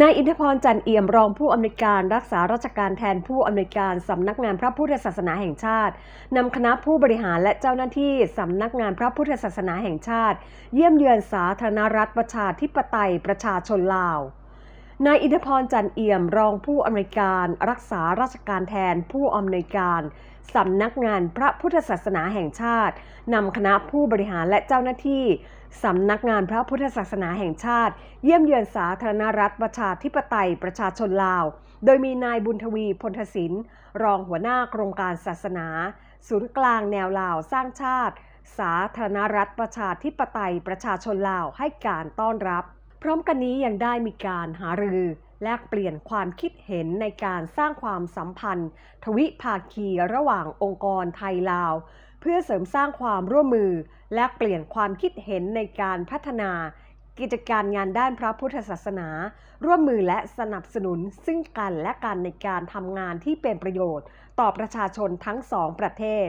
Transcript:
นายอินทพรจันเอี่ยมรองผู้อำนวยการรักษาราชการแทนผู้อำนวยการสำนักงานพระพุทธศาสนาแห่งชาตินำคณะผู้บริหารและเจ้าหน้าที่สำนักงานพระพุทธศาสนาแห่งชาติ เยี่ยมเยือนสาธารณรัฐประชาธิปไตยประชาชนลาว นายอินทพรจันเอี่ยมรองผู้อำนวยการ รักษาราชการแทนผู้อำนวยการสำนักงานพระพุทธศาสนาแห่งชาตินำคณะผู้บริหารและเจ้าหน้าที่สำนักงานพระพุทธศาสนาแห่งชาติ เยี่ยมเยือนสาธารณรัฐประชาธิปไตยประชาชนลาว โดยมีนายบุญทวีพลทศินรองหัวหน้าโครงการศาสนา ศูนย์กลางแนวลาวสร้างชาติ สาธารณรัฐประชาธิปไตยประชาชนลาวให้การต้อนรับ พร้อมกันนี้ยังได้มีการหารือแลกเปลี่ยนความคิดเห็นในการสร้างความสัมพันธ์ ทวิภาคีระหว่างองค์กรไทยลาว เพื่อเสริมสร้างความร่วมมือ แลกเปลี่ยนความคิดเห็นในการพัฒนา กิจการงานด้านพระพุทธศาสนา ร่วมมือและสนับสนุนซึ่งกันและกันในการทำงานที่เป็นประโยชน์ ต่อประชาชนทั้งสองประเทศ